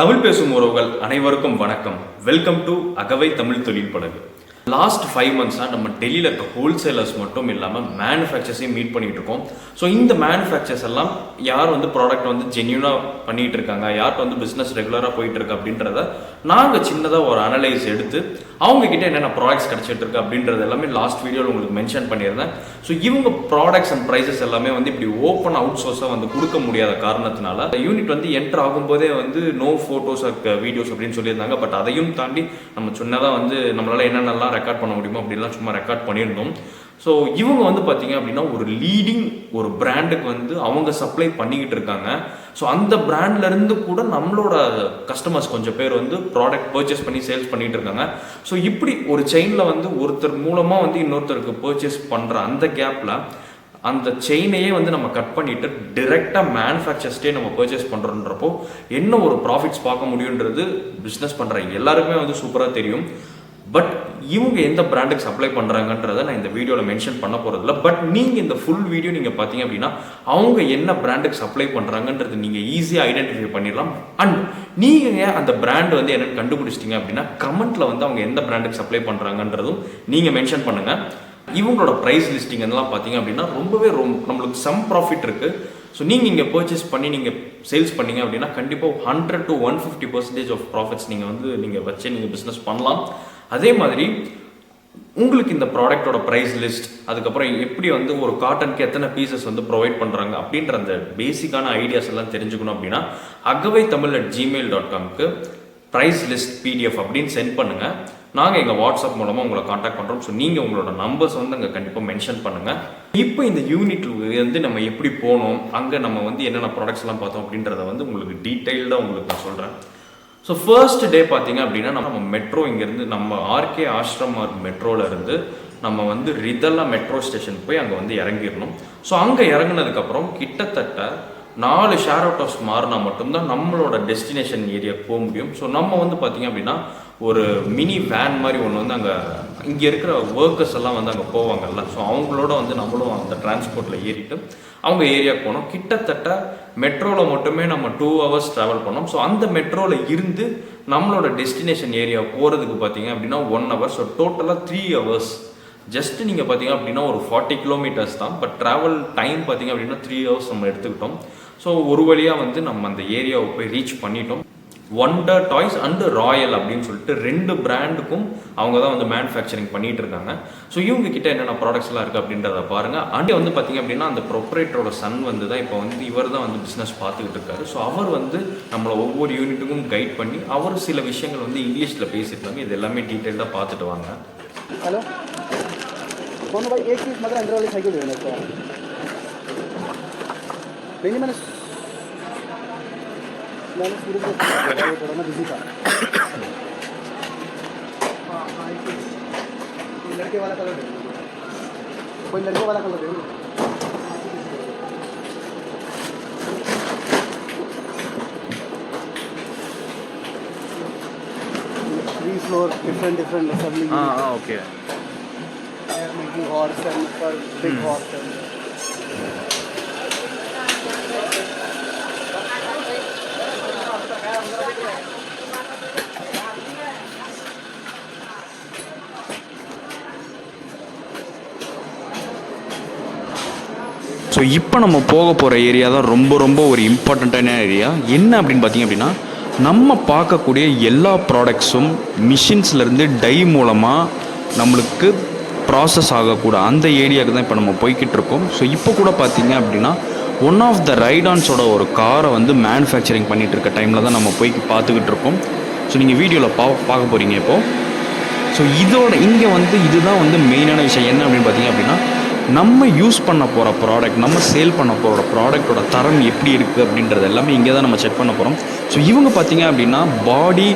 தமிழ் பேசும் உறவுகள் அனைவருக்கும் வணக்கம். வெல்கம் டு அகவை தமிழ் தொழில் படகு. லாஸ்ட் ஃபைவ் மந்த்ஸாக நம்ம டெல்லியில் இருக்க ஹோல்சேலர்ஸ் மட்டும் இல்லாமல் மேனுஃபேக்சர்ஸையும் மீட் பண்ணிகிட்டு இருக்கோம். ஸோ இந்த மேனுஃபேக்சர்ஸ் எல்லாம் யார் வந்து ப்ராடக்ட் வந்து ஜென்யூனாக பண்ணிகிட்டு இருக்காங்க? யார்கிட்ட வந்து பிஸ்னஸ் ரெகுலராக போயிட்டு இருக்கு அப்படின்றத நாங்கள் சின்னதாக ஒரு அனலைஸ் எடுத்து அவங்க கிட்ட என்னென்ன ப்ராடக்ட்ஸ் கிடைச்சிட்டு இருக்கு அப்படின்றது எல்லாமே லாஸ்ட் வீடியோவில் உங்களுக்கு மென்ஷன் பண்ணியிருந்தேன். ஸோ இவங்க ப்ராடக்ட்ஸ் அண்ட் ப்ரைஸஸ் எல்லாமே வந்து இப்படி ஓப்பன் அவுட் சோர்ஸாக வந்து கொடுக்க முடியாத காரணத்தினால யூனிட் வந்து என்டர் ஆகும்போதே வந்து நோ ஃபோட்டோஸ் வீடியோஸ் அப்படின்னு சொல்லியிருந்தாங்க. பட் அதையும் தாண்டி நம்ம சொன்னதாக வந்து நம்மளால என்னென்னலாம் ரெக்கார்ட் பண்ண முடியுமோ அப்படிலாம் சும்மா ரெக்கார்ட் பண்ணியிருந்தோம். ஸோ இவங்க வந்து பார்த்தீங்க அப்படின்னா ஒரு லீடிங் ஒரு பிராண்டுக்கு வந்து அவங்க சப்ளை பண்ணிக்கிட்டு இருக்காங்க. ஸோ அந்த பிராண்ட்ல இருந்து கூட நம்மளோட கஸ்டமர்ஸ் கொஞ்சம் பேர் வந்து ப்ராடக்ட் பர்ச்சேஸ் பண்ணி சேல்ஸ் பண்ணிட்டு இருக்காங்க. ஸோ இப்படி ஒரு செயினில் வந்து ஒருத்தர் மூலமாக வந்து இன்னொருத்தருக்கு பர்ச்சேஸ் பண்ணுற அந்த கேப்பில் அந்த செயினையே வந்து நம்ம கட் பண்ணிட்டு டிரெக்டாக மேனுஃபேக்சர்ஸ்டே நம்ம பர்ச்சேஸ் பண்ணுறோன்றப்போ என்ன ஒரு ப்ராஃபிட்ஸ் பார்க்க முடியுன்றது பிஸ்னஸ் பண்ணுற எல்லாருக்குமே வந்து சூப்பராக தெரியும். பட் இவங்க எந்த பிராண்டுக்கு சப்ளை பண்ணுறாங்கன்றதை நான் இந்த வீடியோவில் மென்ஷன் பண்ண போகிறதில்ல பட் நீங்கள் இந்த ஃபுல் வீடியோ நீங்கள் பார்த்தீங்க அப்படின்னா அவங்க என்ன பிராண்டுக்கு சப்ளை பண்ணுறாங்கன்றது நீங்கள் ஈஸியாக ஐடென்டிஃபை பண்ணிடலாம். அண்ட் நீங்கள் அந்த பிராண்ட் வந்து என்னென்னு கண்டுபிடிச்சிட்டிங்க அப்படின்னா கமெண்ட்டில் வந்து அவங்க எந்த பிராண்டுக்கு சப்ளை பண்ணுறாங்கன்றதும் நீங்கள் மென்ஷன் பண்ணுங்கள் இவங்களோட ப்ரைஸ் லிஸ்டிங் எல்லாம் பார்த்தீங்க அப்படின்னா ரொம்பவே ரொம்ப நம்மளுக்கு சம் ப்ராஃபிட் இருக்குது ஸோ நீங்கள் இங்கே பர்ச்சேஸ் பண்ணி நீங்கள் சேல்ஸ் பண்ணீங்க அப்படின்னா கண்டிப்பாக hundred to one fifty percentage of profits நீங்கள் வந்து நீங்கள் வச்சு நீங்கள் பிஸ்னஸ் பண்ணலாம். அதே மாதிரி உங்களுக்கு இந்த ப்ராடக்ட்டோட ப்ரைஸ் லிஸ்ட் அதுக்கப்புறம் எப்படி வந்து ஒரு காட்டனுக்கு எத்தனை பீசஸ் வந்து ப்ரொவைட் பண்ணுறாங்க அப்படின்ற அந்த பேசிக்கான ஐடியாஸ் எல்லாம் தெரிஞ்சுக்கணும் அப்படின்னா Agavai Tamil at Gmail dot காம்க்கு price list PDF அப்படின்னு சென்ட் பண்ணுங்கள் நாங்கள் எங்கள் வாட்ஸ்அப் மூலமாக உங்களை காண்டாக்ட் பண்ணுறோம் ஸோ நீங்கள் உங்களோட நம்பர்ஸ் வந்து அங்கே கண்டிப்பாக மென்ஷன் பண்ணுங்கள் இப்போ இந்த யூனிட் வந்து நம்ம எப்படி போனோம் அங்கே நம்ம வந்து என்னென்ன ப்ராடக்ட்ஸ்லாம் பார்த்தோம் அப்படின்றத வந்து உங்களுக்கு டீட்டெயில்டாக உங்களுக்கு நான் சொல்கிறேன் ஸோ ஃபர்ஸ்ட் டே பார்த்தீங்க அப்படின்னா நம்ம மெட்ரோ இங்கேருந்து நம்ம ஆர்கே ஆஷ்ரம் மெட்ரோவில் இருந்து நம்ம வந்து ரிதல்லா மெட்ரோ ஸ்டேஷன் போய் அங்கே வந்து இறங்கிடணும். ஸோ அங்கே இறங்குனதுக்கப்புறம் கிட்டத்தட்ட நாலு ஷேர் ஆட்டோஸ் மாறினா மட்டும்தான் நம்மளோட டெஸ்டினேஷன் ஏரியா போக முடியும். ஸோ நம்ம வந்து பார்த்தீங்க அப்படின்னா ஒரு மினி வேன் மாதிரி ஒன்று வந்து அங்கே இங்கே இருக்கிற ஒர்க்கர்ஸ் எல்லாம் வந்து அங்கே போவாங்கல்ல. ஸோ அவங்களோட வந்து நம்மளும் அந்த டிரான்ஸ்போர்ட்டில் ஏறிட்டு அவங்க ஏரியாவுக்கு போனோம். கிட்டத்தட்ட மெட்ரோவில் மட்டுமே நம்ம டூ ஹவர்ஸ் ட்ராவல் பண்ணோம். ஸோ அந்த மெட்ரோவில் இருந்து நம்மளோட டெஸ்டினேஷன் ஏரியா போகிறதுக்கு பார்த்தீங்க அப்படின்னா ஒன் ஹவர் ஸோ டோட்டலாக த்ரீ ஹவர்ஸ் ஜஸ்ட் நீங்கள் பார்த்தீங்க அப்படின்னா ஒரு ஃபார்ட்டி கிலோமீட்டர்ஸ் தான். பட் ட்ராவல் டைம் பார்த்தீங்க அப்படின்னா த்ரீ ஹவர்ஸ் நம்ம எடுத்துக்கிட்டோம். ஸோ ஒரு வழியாக வந்து நம்ம அந்த ஏரியாவை போய் ரீச் பண்ணிட்டோம். ஒண்டர் டாய்ஸ் அண்டு ராயல் அப்படின்னு சொல்லிட்டு ரெண்டு பிராண்டுக்கும் அவங்க தான் வந்து மேனுஃபேக்சரிங் பண்ணிட்டு இருக்காங்க ஸோ இவங்க கிட்ட என்னென்ன ப்ராடக்ட்ஸ்லாம் இருக்குது அப்படின்றத பாருங்க அங்கே வந்து பார்த்தீங்க அப்படின்னா அந்த ப்ரொப்ரேட்டரோட சன் வந்து தான் இப்போ வந்து இவர் தான் வந்து பிஸ்னஸ் பார்த்துக்கிட்டு இருக்காரு ஸோ அவர் வந்து நம்மளை ஒவ்வொரு யூனிட்டுக்கும் கைட் பண்ணி அவர் சில விஷயங்கள் வந்து இங்கிலீஷில் பேசியிருக்காங்க இது எல்லாமே டீட்டெயிலாக பார்த்துட்டு வாங்க हेलो कौन भाई एक पीस मगर अंदर वाली साइकिल देना इसको नहीं नहीं मैंने मैंने शुरू से थोड़ा ना बिज़ी था लड़के वाला कलर दे कोई लड़के वाला कलर दे three floor different different assembly हाँ हाँ ओके हॉर्स एंड पर बिग हॉर्स एंड ஸோ இப்போ நம்ம போக போகிற ஏரியா தான் ரொம்ப ரொம்ப ஒரு இம்பார்ட்டண்ட்டான ஏரியா என்ன அப்படின்னு பார்த்தீங்க அப்படின்னா நம்ம பார்க்கக்கூடிய எல்லா ப்ராடக்ட்ஸும் மிஷின்ஸ்லேருந்து டை மூலமாக நம்மளுக்கு ப்ராசஸ் ஆகக்கூட அந்த ஏரியாவுக்கு தான் இப்போ நம்ம போய்கிட்டு இருக்கோம். ஸோ இப்போ கூட பார்த்தீங்க அப்படின்னா ஒன் ஆஃப் த ரைடான்ஸோட ஒரு காரை வந்து மேனுஃபேக்சரிங் பண்ணிகிட்டு இருக்க டைமில் தான் நம்ம போய் பார்த்துக்கிட்டு இருக்கோம். ஸோ நீங்கள் வீடியோவில் பா பார்க்க போகிறீங்க இப்போது ஸோ இதோட இங்கே வந்து இதுதான் வந்து மெயினான விஷயம். என்ன அப்படின்னு பார்த்தீங்க அப்படின்னா நம்ம யூஸ் பண்ண போகிற ப்ராடக்ட் நம்ம சேல் பண்ண போகிற ப்ராடக்டோட தரம் எப்படி இருக்குது அப்படின்றது எல்லாமே இங்கே தான் நம்ம செக் பண்ண போகிறோம் ஸோ இவங்க பார்த்தீங்க அப்படின்னா பாடி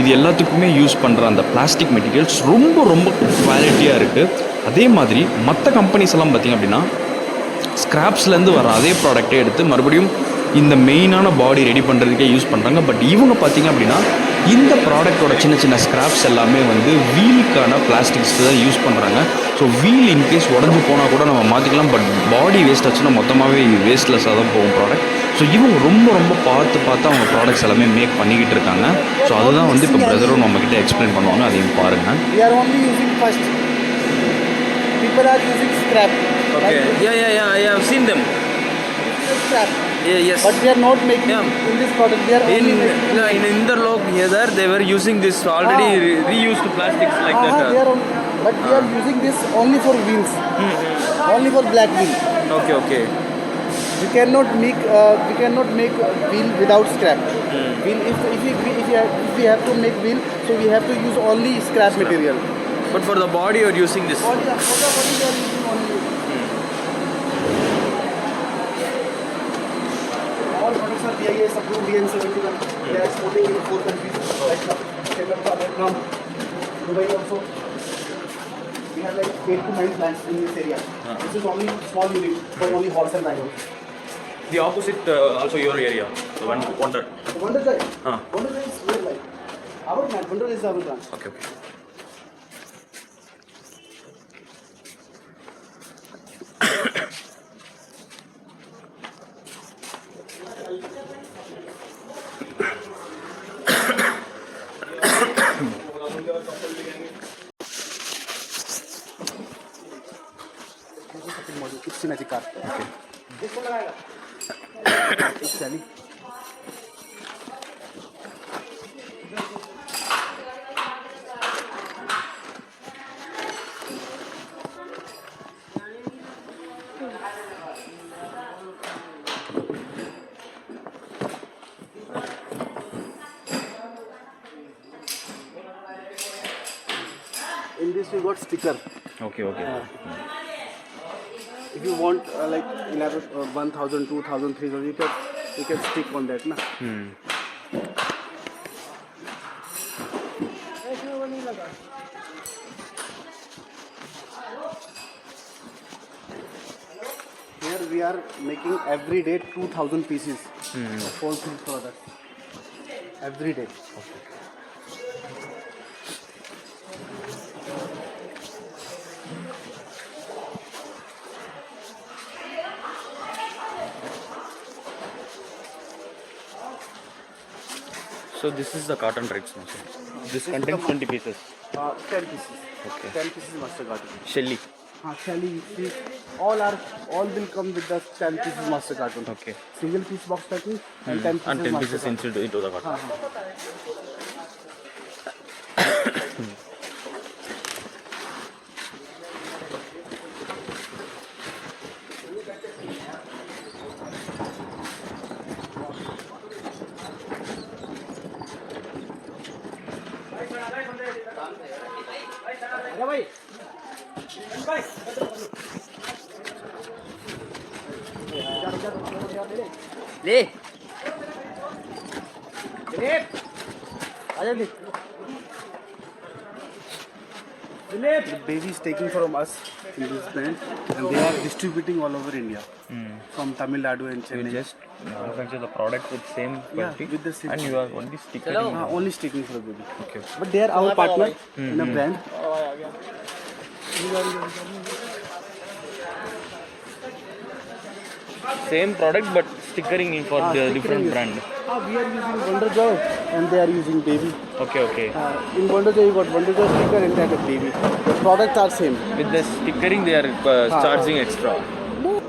இது எல்லாத்துக்குமே யூஸ் பண்ணுற அந்த பிளாஸ்டிக் மெட்டீரியல்ஸ் ரொம்ப ரொம்ப குவாலிட்டியாக இருக்குது அதே மாதிரி மற்ற கம்பெனிஸ் எல்லாம் பார்த்தீங்க அப்படின்னா ஸ்க்ராப்ஸ்லேருந்து வர அதே ப்ராடக்ட்டை எடுத்து மறுபடியும் இந்த மெயினான பாடி ரெடி பண்ணுறதுக்கே யூஸ் பண்ணுறாங்க பட் இவங்க பார்த்தீங்க அப்படின்னா இந்த ப்ராடக்ட்டோட சின்ன சின்ன ஸ்க்ராப்ஸ் எல்லாமே வந்து வீலுக்கான பிளாஸ்டிக்ஸ் தான் யூஸ் பண்ணுறாங்க ஸோ வீல் இன்கேஸ் உடஞ்சி போனால் கூட நம்ம மாற்றிக்கலாம் பட் பாடி வேஸ்ட் ஆச்சுன்னா மொத்தமாகவே வேஸ்ட்லெஸ்ஸாக தான் போகும் ப்ராடக்ட் ஸோ இவங்க ரொம்ப ரொம்ப பார்த்து பார்த்து அவங்க ப்ராடக்ட்ஸ் எல்லாமே மேக் பண்ணிக்கிட்டு இருக்காங்க. ஸோ அதுதான் வந்து இப்போ பிரதரும் நம்மக்கிட்ட எக்ஸ்பிளைன் பண்ணுவாங்க. அதையும் பாருங்கள் We are only using first. People are using scrap. Okay. Yeah, yeah, yeah. I have seen them. Scrap. Yeah, yes. But we are not making Yeah. in this product. We are in only no, in Interlock here, they were using this already Ah. re- reused plastics like Ah, that. ah, we are on, but we are using this only for wheels. Only for black wheel. uh, okay, okay. We cannot make uh, we cannot make wheel without scrap. Wheel if if we, if we have, if we have to make wheel, so we have to use only scrap material. But for the body, you're using this. Only for the body CIS approved EN71. They are exporting in four countries Vietnam, Dubai also. We have like eight to nine plants in this area. Huh. This is only small unit for only horse and wagon. The opposite uh, also your area, the one Wonder. Wonder Drive. Wonder side. is. Our plant, Wonder is our plant. Okay, okay. In this we got sticker. Okay, okay. Uh, If you want uh, like 11, uh, 1000, 2000, 3000, you can, you can stick on that. Na? hmm. Here we are making every day 2000 pieces hmm. of all three products. Every day. So this is the cotton now, sir. This contains 20 pieces. Uh, 10 pieces. Okay. 10 pieces master cotton. Shelly. हाँ see, all are all will come with the 10 pieces master carton. Okay. Single piece box packing and 10 pieces And 10 master pieces carton. into, into the cotton. हाँ हाँ ले दिलीप आजा Dilip The baby is taking from us in this brand and they are distributing all over India. Mm. From Tamil Nadu and You Chennai. just manufacture the product with same Yeah, quality with the same and you are only sticking. हाँ, only sticking for the baby. Okay. But they are our partner in a brand. Same product but stickering in for Ah, the stickering different is- brand. Ah, we are using Wonder Joy and they are using baby. Okay, okay. Uh, in Wonder Joy you got Wonder Joy sticker and that of baby. The products are same. With the stickering they are uh, Ah, charging extra.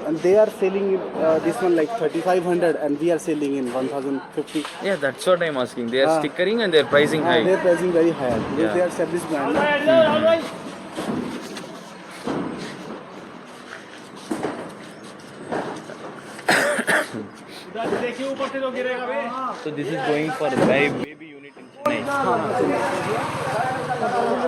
And they are selling uh, this one like 3500 and we are selling in 1050. Yeah, that's what I'm asking. They are Ah. stickering and they're pricing Uh, high. they are pricing very high Yeah. they are established brand. So this is going for the baby unit in Chennai.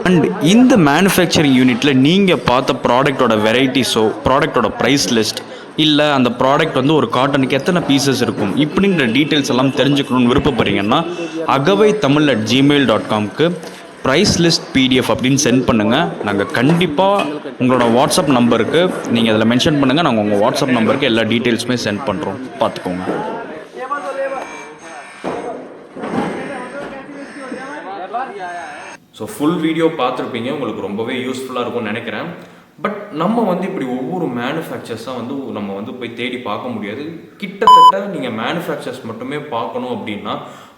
And இந்த manufacturing யூனிட்டில் நீங்கள் பார்த்த ப்ராடக்ட்டோட வெரைட்டிஸோ ப்ராடக்ட்டோட price list இல்லை அந்த product வந்து ஒரு காட்டனுக்கு எத்தனை pieces இருக்கும் இப்படிங்கிற டீட்டெயில்ஸ் எல்லாம் தெரிஞ்சுக்கணும்னு விருப்பப்படுறீங்கன்னா Agavai Tamil at Gmail dot காம்க்கு price list PDF அப்படின்னு சென்ட் பண்ணுங்கள் நாங்கள் கண்டிப்பாக உங்களோட வாட்ஸ்அப் நம்பருக்கு நீங்கள் அதில் மென்ஷன் பண்ணுங்கள் நாங்கள் உங்கள் வாட்ஸ்அப் நம்பருக்கு எல்லா டீட்டெயில்ஸுமே சென்ட் பண்ணுறோம் பார்த்துக்கோங்க. ஸோ ஃபுல் வீடியோ பார்த்துருப்பீங்க. உங்களுக்கு ரொம்பவே யூஸ்ஃபுல்லாக இருக்கும்னு நினைக்கிறேன். பட் நம்ம வந்து இப்படி ஒவ்வொரு மேனுஃபேக்சர்ஸாக வந்து நம்ம வந்து போய் தேடி பார்க்க முடியாது. கிட்டத்தட்ட நீங்கள் மேனுஃபேக்சர்ஸ் மட்டுமே பார்க்கணும் அப்படின்னா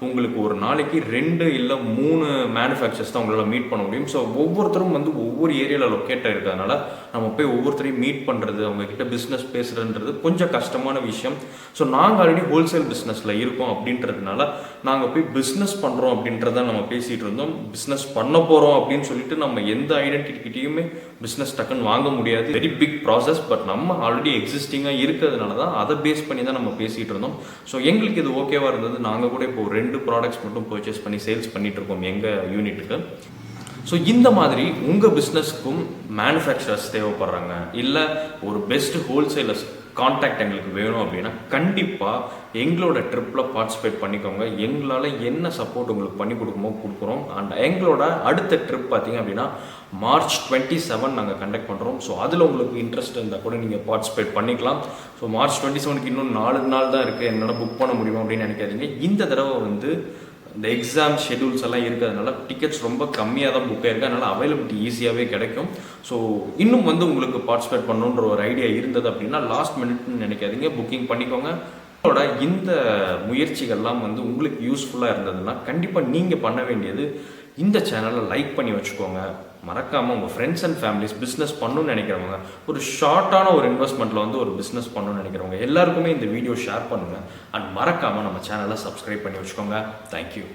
உங்களுக்கு ஒரு நாளைக்கு ரெண்டு இல்லை மூணு மேனுஃபேக்சர்ஸ் தான் உங்களால் மீட் பண்ண முடியும். ஸோ ஒவ்வொருத்தரும் வந்து ஒவ்வொரு ஏரியாவில் லொக்கேட்டாக இருக்கிறதுனால நம்ம போய் ஒவ்வொருத்தரையும் மீட் பண்ணுறது அவங்கக்கிட்ட பிஸ்னஸ் பேசுகிறதுன்றது கொஞ்சம் கஷ்டமான விஷயம். ஸோ நாங்கள் ஆல்ரெடி ஹோல்சேல் பிஸ்னஸில் இருக்கோம் அப்படின்றதுனால நாங்கள் போய் பிஸ்னஸ் பண்ணுறோம் அப்படின்றத நம்ம பேசிகிட்டு இருந்தோம். பிஸ்னஸ் பண்ண போகிறோம் அப்படின்னு சொல்லிட்டு நம்ம எந்த ஐடென்டிட்டிக்கிட்டையுமே பிஸ்னஸ் டக்குன்னு வாங்க முடியாது. வெரி பிக் ப்ராசஸ் பட் நம்ம ஆல்ரெடி எக்ஸிஸ்டிங்காக இருக்கிறதுனால தான் அதை பேஸ் பண்ணி தான் நம்ம பேசிகிட்டு இருந்தோம். ஸோ எங்களுக்கு இது ஓகேவாக இருந்தது. நாங்கள் கூட இப்போ ரெண்டு ப்ராடக்ட்ஸ் மட்டும் பர்ச்சேஸ் பண்ணி சேல்ஸ் பண்ணிட்டு இருக்கோம் எங்கள் யூனிட்டுக்கு ஸோ இந்த மாதிரி உங்கள் பிஸ்னஸ்க்கும் மேனுஃபேக்சரர்ஸ் தேவைப்படுறாங்க. இல்லை ஒரு பெஸ்ட் ஹோல்சேலர்ஸ் கான்டாக்ட் எங்களுக்கு வேணும் அப்படின்னா கண்டிப்பாக எங்களோட ட்ரிப்பில் பார்ட்டிசிபேட் பண்ணிக்கோங்க. எங்களால் என்ன சப்போர்ட் உங்களுக்கு பண்ணி கொடுக்குமோ கொடுக்குறோம். அண்ட் எங்களோட அடுத்த ட்ரிப் பார்த்தீங்க அப்படின்னா மார்ச் டுவெண்ட்டி செவன் நாங்கள் கண்டக்ட் பண்ணுறோம் ஸோ அதில் உங்களுக்கு இன்ட்ரெஸ்ட் இருந்தால் கூட நீங்கள் பார்ட்டிசிபேட் பண்ணிக்கலாம். ஸோ மார்ச் டுவெண்ட்டி செவனுக்கு இன்னும் நாலு நாள் தான் இருக்குது என்னால் புக் பண்ண முடியுமா அப்படின்னு நினைக்காதீங்க. இந்த தடவை வந்து இந்த எக்ஸாம் ஷெடியூல்ஸ் எல்லாம் இருக்கிறதுனால டிக்கெட்ஸ் ரொம்ப கம்மியாக தான் புக் ஆயிருக்கு. அதனால் அவைலபிலிட்டி ஈஸியாகவே கிடைக்கும். ஸோ இன்னும் வந்து உங்களுக்கு பார்ட்டிசிபேட் பண்ணணுன்ற ஒரு ஐடியா இருந்தது அப்படின்னா லாஸ்ட் மினிட்னு நினைக்காதீங்க. புக்கிங் பண்ணிக்கோங்க. உங்களோட இந்த முயற்சிகள்லாம் வந்து உங்களுக்கு யூஸ்ஃபுல்லாக இருந்ததுன்னா கண்டிப்பாக நீங்கள் பண்ண வேண்டியது இந்த சேனலை லைக் பண்ணி வச்சுக்கோங்க. மறக்காமல் உங்கள் ஃப்ரெண்ட்ஸ் அண்ட் ஃபேமிலிஸ் பிஸ்னஸ் பண்ணணும்னு நினைக்கிறவங்க ஒரு ஷார்ட்டான ஒரு இன்வெஸ்ட்மெண்ட்டில் வந்து ஒரு பிஸ்னஸ் பண்ணணும்னு நினைக்கிறவங்க எல்லாருக்குமே இந்த வீடியோ ஷேர் பண்ணுங்கள் அண்ட் மறக்காமல் நம்ம சேனலை சப்ஸ்கிரைப் பண்ணி வச்சுக்கோங்க. தேங்க்யூ